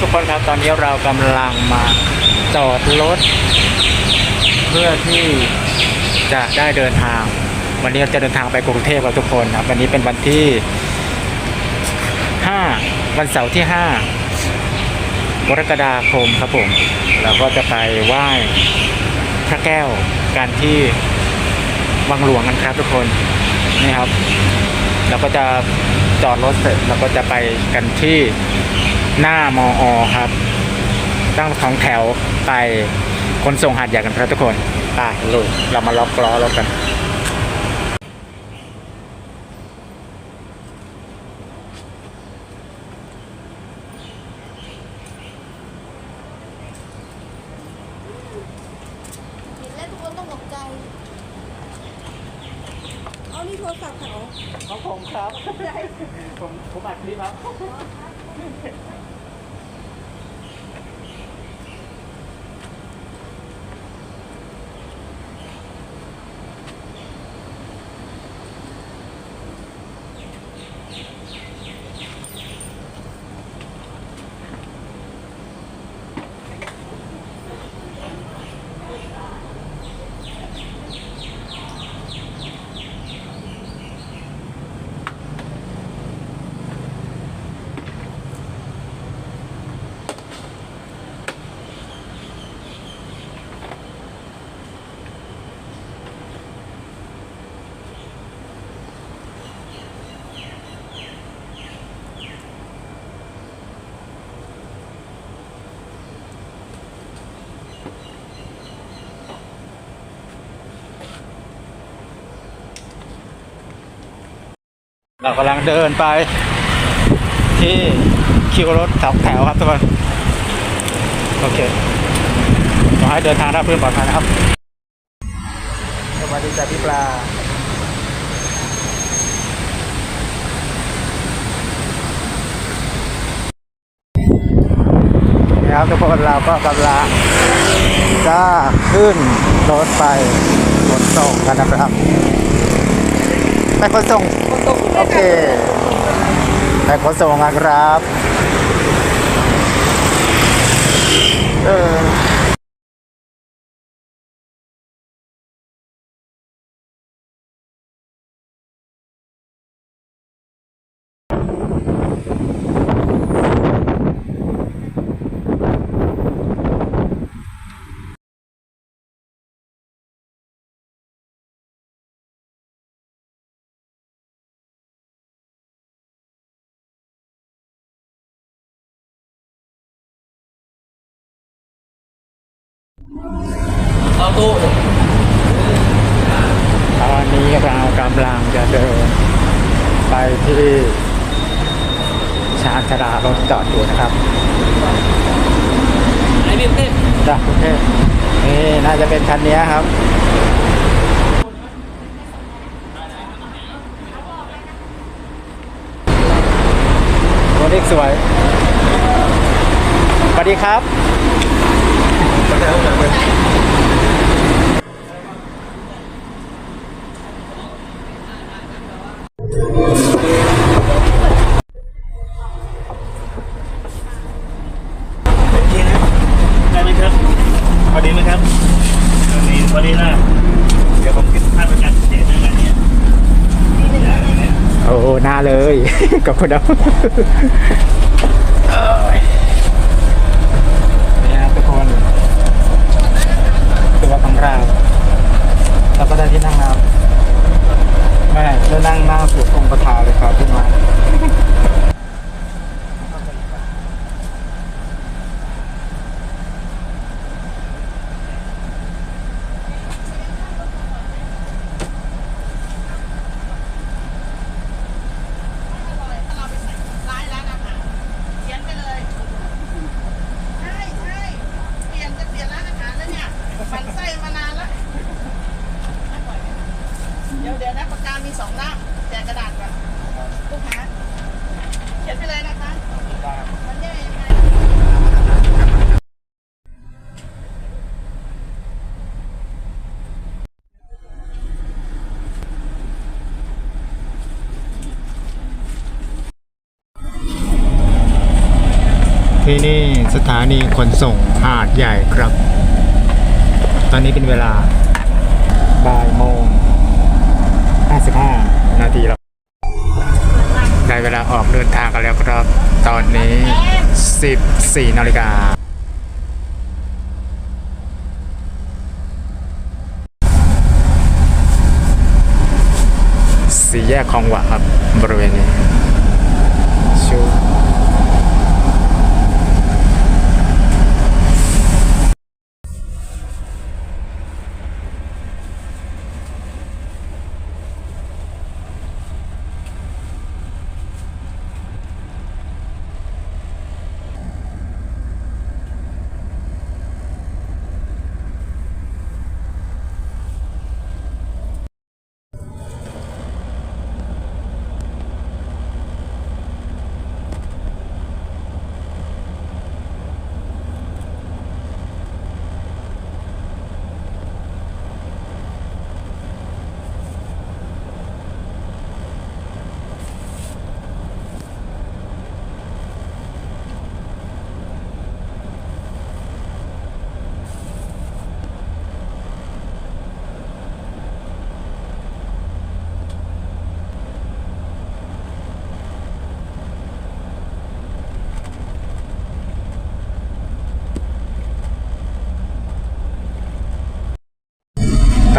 ทุกคนครับตอนนี้เรากำลังมาจอดรถ เพื่อที่จะได้เดินทาง วันนี้จะเดินทางไปกรุงเทพครับทุกคนครับ วันนี้เป็นวันที่ 5 วันเสาร์ที่ 5 กรกฎาคมครับผม เราก็จะไปไหว้พระแก้วกันที่วังหลวงกันครับทุกคนนี่ครับเราก็จะจอดรถเสร็จเราก็จะไปกันที่ หน้ามออครับ ตั้งของแถวไปคนส่งหาดใหญ่กันครับทุกคนไปลุยเรามาล็อกล้อรถกันเห็นแล้วทุกคนต้องตกใจเอานี่โทรศัพท์เขาของผมครับ ผมผมอัดคลิปครับ เรากำลังเดินไป ที่คิวรถสองแถวครับทุกคน โอเคขอให้เดินทางราบรื่นปลอดภัยนะครับ สวัสดีจ้าพี่ปลานะครับทุกคนเราก็กำลังจะขึ้นรถไปขนส่งกันนะครับ ไปขนส่ง โอเคไปขนส่งนะครับ เออำลังจะเดิน ไปที่ชานชาลารถจอดอยู่นะครับไอ้พี่เต้จ้ะโอเคนี่น่าจะเป็นคันนี้ครับโรถเล็กสวยสวัสดีครับ อดีไหมครับพอดีพอดีนะเดี๋ยวผมคิดค่าประกันเสียในงานเนี้ยโอ้หน้าเลยกับคนเดียวเอ้ยนี่ครับทุกคนตัวของเราเราก็ได้ที่นั่งแล้วแม่ได้นั่งหน้าสุดองค์ประธานเลยครับพี่น้อง ที่นี่สถานีขนส่งหาดใหญ่ครับ ตอนนี้เป็นเวลาบ่ายโมง 55 นาทีแล้ว ได้เวลาออกเดินทางกันแล้วครับ ตอนนี้ 14 นาฬิกา สี่แยกคลองหวะครับ บริเวณนี้ชู ต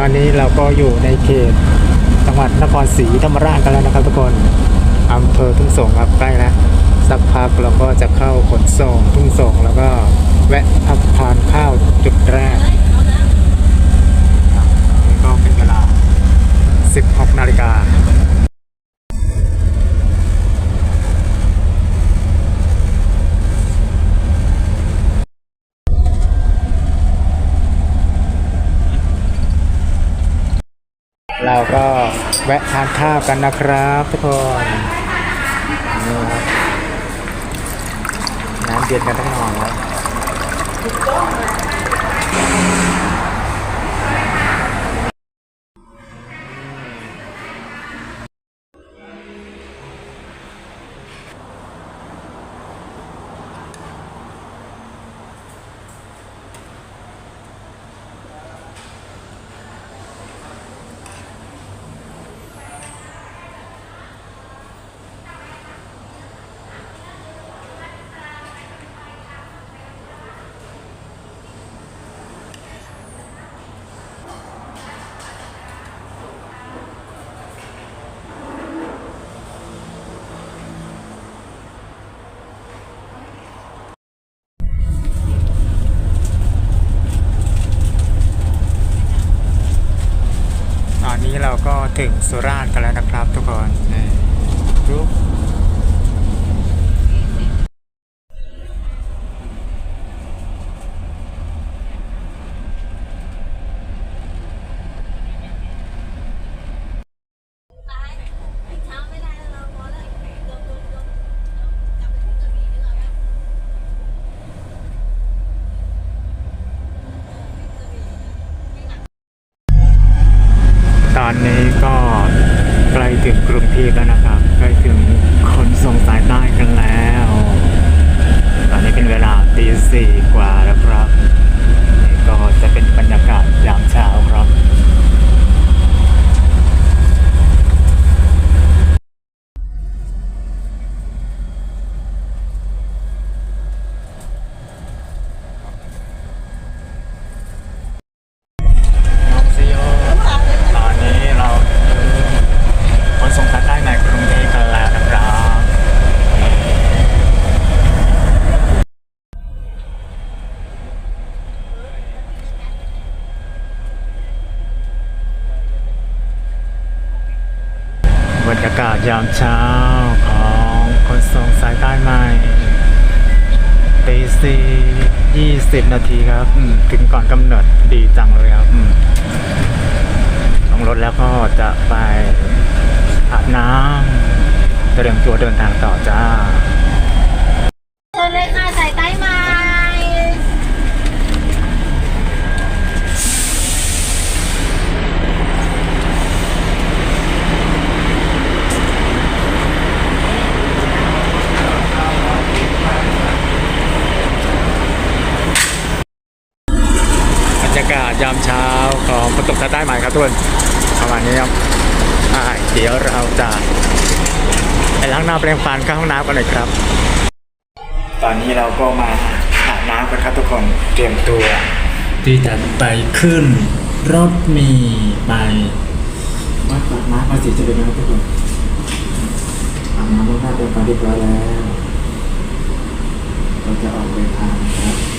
อนนี้เราก็อยู่ในเขตจังหวัดนครศรีธรรมราชกันแล้วนะครับทุกคนอำเภอทุ่งสงครับใกล้แล้วสักพักเราก็จะเข้าขนส่งทุ่งสงแล้วก็แวะพักทานข้าวจุดแรกนี่ก็เป็นเวลา 16นาฬิกา เราก็แวะทานข้าวกันนะครับทุกคนน้ำเย็นกันทั้งนอนแล้ว นนี้เราก็ถึงสุราษฎร์กันแล้วนะครับทุกคนนี่ดูปช้าไม่ได้แล้วเราพอแล้วเดินเดินเดินกลับไปที่กระบี่ดีกว่าไหม ต อนนี้ก็ใกล้ถึงกรุงเทพแล้วนะครับ ใกล้ถึงคนส่งสายใต้กันแล้ว ตอนนี้เป็นเวลาตีสี่กว่าแล้วครับนี่ก็จะเป็นบรรยากาศยามเช้าครับ น้องซีโอตอนนี้เราถึงขนส่งสายใต้ในกรุงเทพกันแล้วนะครับบรรยากาศยามเช้าของขนส่งสายใต้ใหม่ตีสี่ยี่สิบนา ทีครับอืมถึงก่อนกำหนดดีจังเลยครับอืมลงรถแล้วก็จะไปอาบน้ำเตรียมตัวเดินทางต่อจ้า เชิญเลยค่ะสายใต้มา ครับทุกคนประมาณนี้ครับอ่าเดี๋ยวเราจะไปล้างหน้าแปรงฟันเข้าห้องน้ำกันเลยครับ ตอนนี้เราก็มาอาบน้ำกันครับทุกคนเตรียมตัวที่จะไปขึ้นรถเมีไปวัดปากน้ำภาษีเจริญนะครับทุกคนอาบน้ำล้างหน้าแปรงฟันเรียบร้อยแล้วเราจะออกเดินทางนะครับ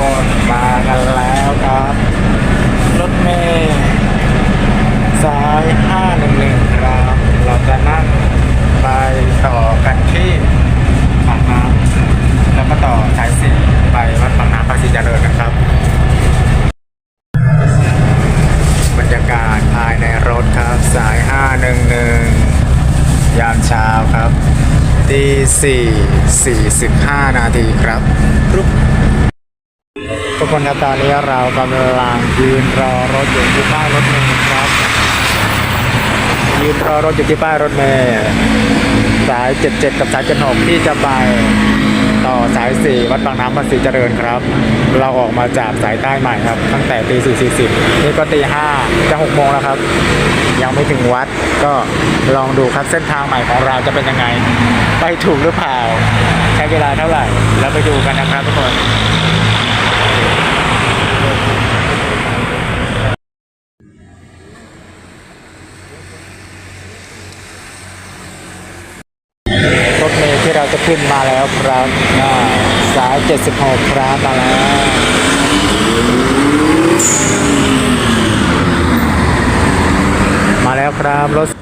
คนมากันแล้วครับ รถเมล์สาย 511 ครับ เราจะนั่งไปต่อกันที่ปากน้ำแล้วก็ต่อสายสีไปวัดปากน้ำภาษีเจริญนะครับ บรรยากาศภายในรถครับสาย 511 ยามเช้าครับตี4 45 นาทีครับรุบ ทุกคนครับตอนนี้เรากำลังยืนรอรถอยู่ที่ป้ายรถเมล์ครับ ยืนรอรถอยู่ที่ป้ายรถเมล์สาย 77 กับสาย76ที่จะไปต่อสาย 4 วัดบางน้ำภาษีเจริญครับ เราออกมาจากสายใต้ใหม่ครับ ตั้งแต่ตี4.40 นี่ก็ตี5จะ6โมงแล้วครับ ยังไม่ถึงวัดก็ลองดูครับเส้นทางใหม่ของเราจะเป็นยังไง ไปถูกหรือเปล่า ใช้เวลาเท่าไหร่ แล้วไปดูกันนะครับทุกคน รถเมล์ที่เราจะ ขึ้นมาแล้วครับสาย 76 ครับมาแล้วมาแล้วครับรถส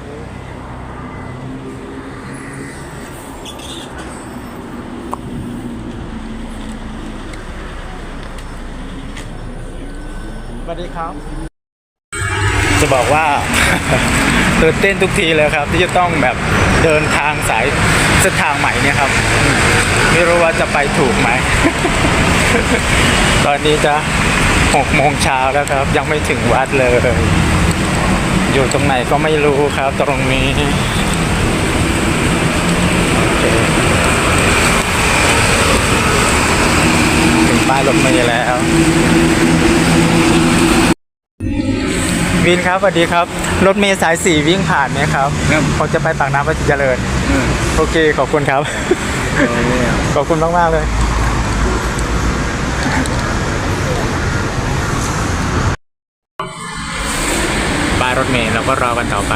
วัสดีครับ จะบอกว่าตื่นเต้นทุกทีเลยครับ ที่จะต้องแบบเดินทางสาย เส้นทางใหม่เนี่ยครับไม่รู้ว่าจะไปถูกไหม ตอนนี้จะหกโมงเช้าแล้วครับ ยังไม่ถึงวัดเลย อยู่ตรงไหนก็ไม่รู้ครับ ตรงนี้เคถึงป้ายรถเมล์แล้ววินครับสวัสดีครับ รถเมล์สายสี่วิ่งผ่านไหมครับครับผมจะไปปากน้ำพระเจริญโอเค ขอบคุณครับ ขอบคุณมากมากๆเลย ป้ายรถเมล์เราก็รอกันต่อไป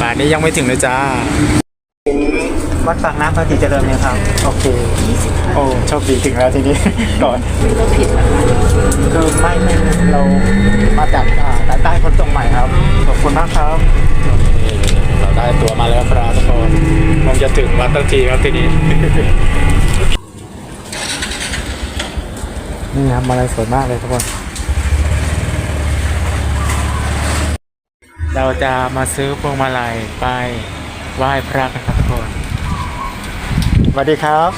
ป่านนี้ยังไม่ถึงเลยจ้า วัดปากน้ำพระศรีเจริญเนี่ยครับ โอเค โอ้โชคดีถึงแล้วทีนี้ ก่อนก็ผิดแล้วคือไม่ไม่เรามาจากอ่าสายใต้คนตรงใหม่ครับ ขอบคุณมากครับเราได้ตัวมาแล้วครับทุกคนคงจะถึงวัดตั้งทีครับทีนี้ นี่ครับมาลัยสวยมากเลยทุกคน เราจะมาซื้อพวงมาลัยไปไหว้พระกันครับทุกคน สวัสดีครับ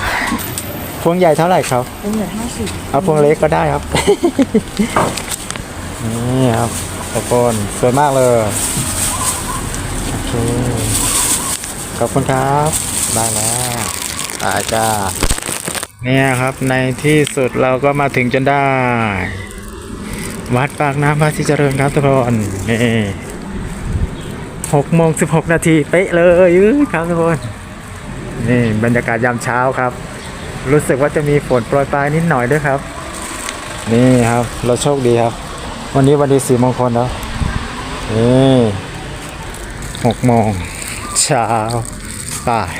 พวงใหญ่เท่าไหร่ครับเป็นเหลือห้าสิบเอาพวงเล็กก็ได้ครับ นี่ครับทุกคนสวยมากเลยโอเคขอบคุณครับได้แล้วอาจ้าเนี่ยครับในที่สุดเราก็มาถึงจนได้ วัดปากน้ำพระศรีเจริญครับทุกคนนี่หกโมงสิบหกนาทีเป๊ะเลยอื้อครับทุกคน นี่บรรยากาศยามเช้าครับ รู้สึกว่าจะมีฝนโปรยปลายนิดหน่อยด้วยครับ นี่ครับ เราโชคดีครับ วันนี้วันดีสี่มงคลแล้วนี่หกโมงเช้าไป่าย